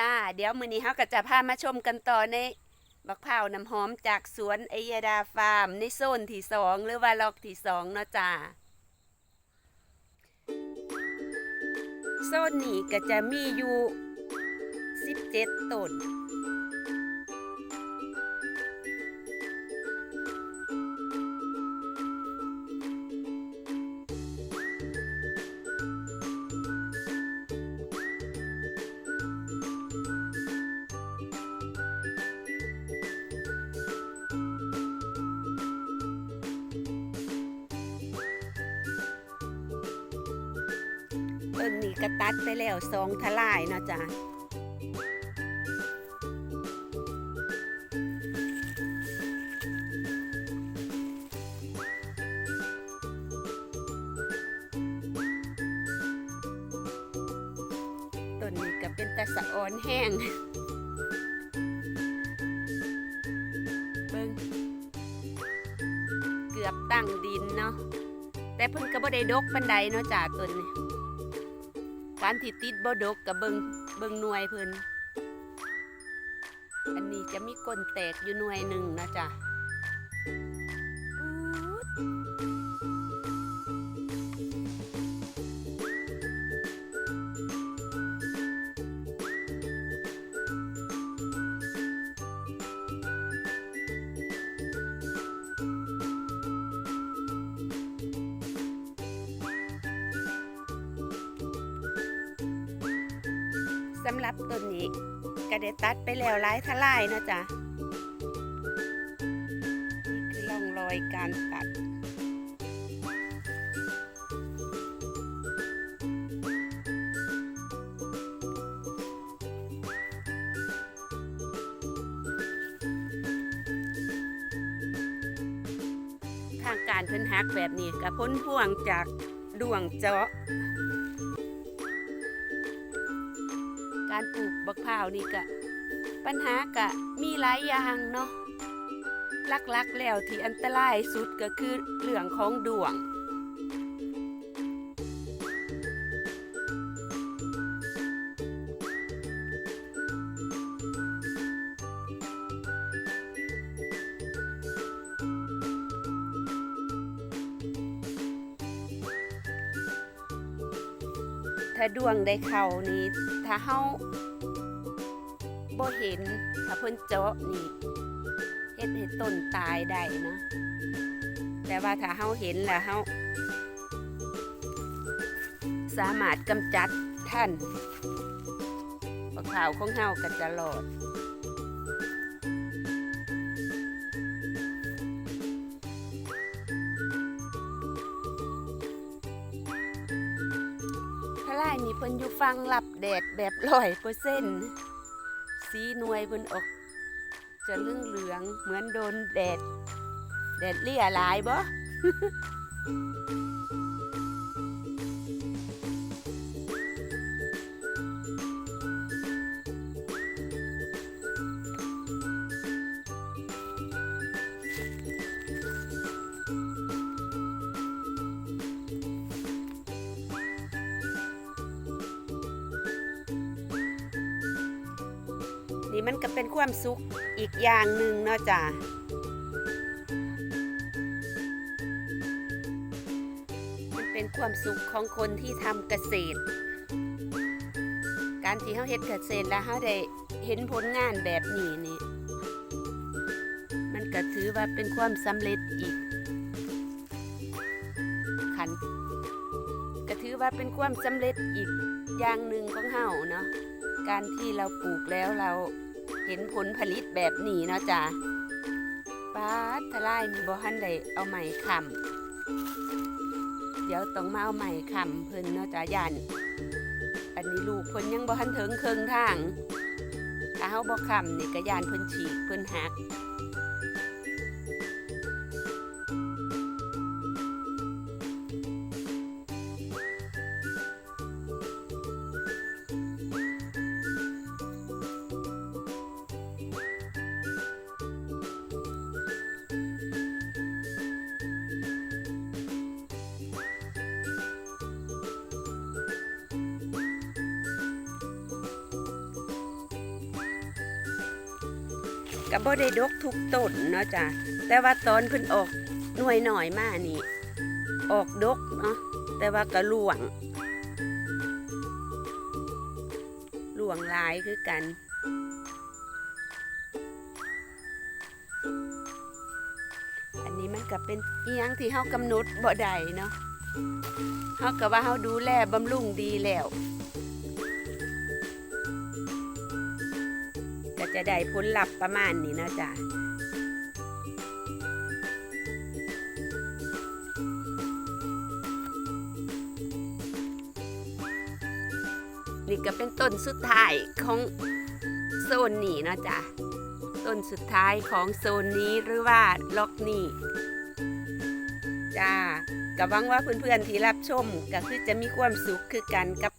จ้า เดี๋ยวมื้อนี้เฮาก็จะพามาชมกันต่อในบักพร้าน้ำหอมจากสวนไอยาดาฟาร์ม ในโซนที่สองหรือว่าล็อกที่สองเนาะจ้าโซนนี้ก็จะมีอยู่ 17ต้น ต้นนี้ก็ตัดไปแล้วสองทลายเนาะจ้ะต้นนี้ก็เป็นตะสะออนแห้งเบิ่งเกือบตั้งดินเนาะแต่เพิ่นก็บ่ได้ดกปันใดเนาะจ้าต้นนี้ การที่ติดบดกกับเบิงเบิงหน่วยเพิ่นอันนี้จะมีก้นแตกอยู่หน่วยหนึ่งนะจ๊ะ สำหรับต้นนี้ก็ได้ตัดไปแล้วหลายทลายนะจ๊ะนี่คือร่องรอยการตัดทางการเพิ่นฮักแบบนี้กับพ้นพ่วงจากดวงเจาะ การปลูกบักพร้าวนี่ก็ปัญหากะมีหลายอย่างเนาะลักๆแล้วที่อันตรายสุดก็คือเรื่องของดวง ถ้าดวงได้เข้านี่ถ้าเฮาบ่เห็นถ้าเพิ่นเจาะนี่เฮ็ดให้ต้นตายได้เนาะแต่ว่าถ้าเฮาเห็นแล้วเฮาสามารถกำจัดท่านบักขาวของเฮาก็จะรอด ทลายนี่เพิ่นอยู่ฟังหลับแดดแบบร้อยเปอร์เซ็นต์สีนวยเพิ่นออก จะเรื่องเหลืองเหมือนโดนแดด แดดเลี่ยหลายบ่ นี่มันก็เป็นความสุขอีกอย่างหนึ่งเนาะจ้ะมันเป็นความสุขของคนที่ทำเกษตร การที่เขาเฮ็ดเกษตรแล้วเขาได้เห็นผลงานแบบนี้นี่มันก็ถือว่าเป็นความสำเร็จอีกขันก็ถือว่าเป็นความสำเร็จอีกอย่างหนึ่งของเฮาเนาะ การที่เราปลูกแล้วเราเห็นผลผลิตแบบนี้เนาะจ้ะป้าทลายมีบ่ทันได้เอาใหม่คำเดี๋ยวต้องมาเอาใหม่คำเพิ่นเนาะจ้ะยันอันนี้ลูกเพิ่นยังบ่ทันถึงเครึ่งทางถ้าเฮาบ่คำนี่ก็ยานเพิ่นฉีกเพิ่นหัก ก็บ่ได้ดกทุกต้นเนาะจ้ะแต่ว่าตอนเพิ่นออกหน่วยหน่อยมานี่ ออกดกเนาะแต่ว่าก็หลวงหลวงลายคือกันอันนี้มันก็เป็นเอียงที่เฮากำหนดบ่ได้เนาะเฮาก็ว่าเฮาดูแลบำรุงดีแล้ว จะได้ผลลัพธ์ประมาณนี้นะจ้ะนี่ก็เป็นต้นสุดท้ายของโซนนี้นะจ้ะต้นสุดท้ายของโซนนี้หรือว่าล็อกนี้จ้าก็หวังว่าเพื่อนๆที่รับชมก็คือจะมีความสุขคือกันกับ